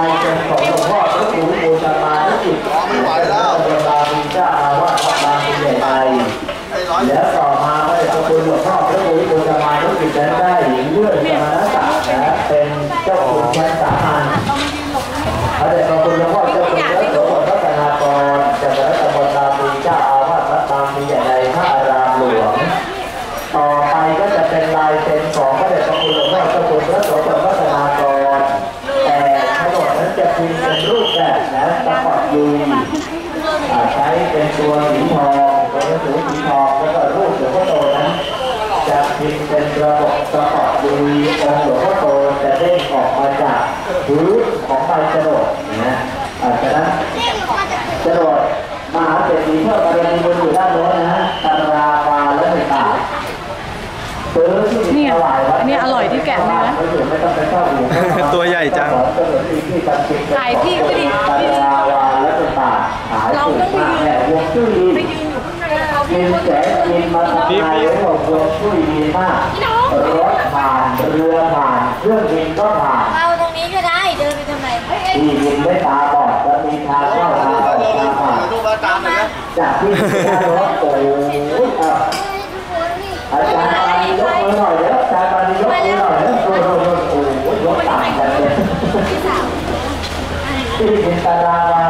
ายเซ็นของหลวงพ่อพระครูบูชามาธุกิจไม่ไหวแล้วเวลามีเจ้าอาวาสวัดบาปีใหญ่ไทยแล้วต่อมาพระเดชพระคุณหลวงพ่อพระครูบูชามาธุกิจนั้นได้เลื่อนสมณศักดิ์นะเป็นเจ้าคุณชั้นสามัญพระเดชพระคุณหลวงพ่อเจ้าคุณพระโสพลพัฒนากรจังหวัดตำบลบางพลีเจ้าอาวาสวัดบาปีใหญ่ในพระอารามหลวงต่อไปก็จะเป็นลายเซ็นของพระเดชพระคุณหลวงพ่อเจ้าคุณพระสพลพัฒนากร แต่ทั้งหมดนั้นจะพิมพ์เป็นรูปแบบนะ สปอร์ตยูอ่าใช้เป็นตัวสีทองตัวหนังสือสีทองแล้วก็รูปหลวงพ่อโตนั้นจะพิมพ์เป็นระบบสปอร์ตยูองค์หลวงพ่อโตจะเด้งออกมาจากพื้นของใบกระโดดนะอ่าฉะนั้นจรวดมหาเศรษฐีเพื่อบารมีบุญอยู่ด้านโน้นนะตาราวาและหนึ่งบาทซื้อที่ดินถวายวัดเนี่ยอร่อยที่แกะเนื้อไม่ต้องไปเข้าหูตัวใหญ่จังถ่ายพี่ก็ดิางในเรากินแสงกินมาทำไมแล้วบอกวงจุ้ยดีมากรถผ่านเรือผ่านเครื่องบินก็ผ่านเอาตรงนี้ก็ได้เดินไปทำไมที่ดินไม่ตาบอดจะมีทางเข้าทางออกทางผ่านลูกมาตามเลยนะจากที่ไม่ได้รถโอ้ยอะอาจารย์ปานียกมือหน่อยเด้ออาจารย์ปานียกมือหน่อยเด้อโอ้โหโอ้โหยกต่างกันเลยที่ดินตารางวา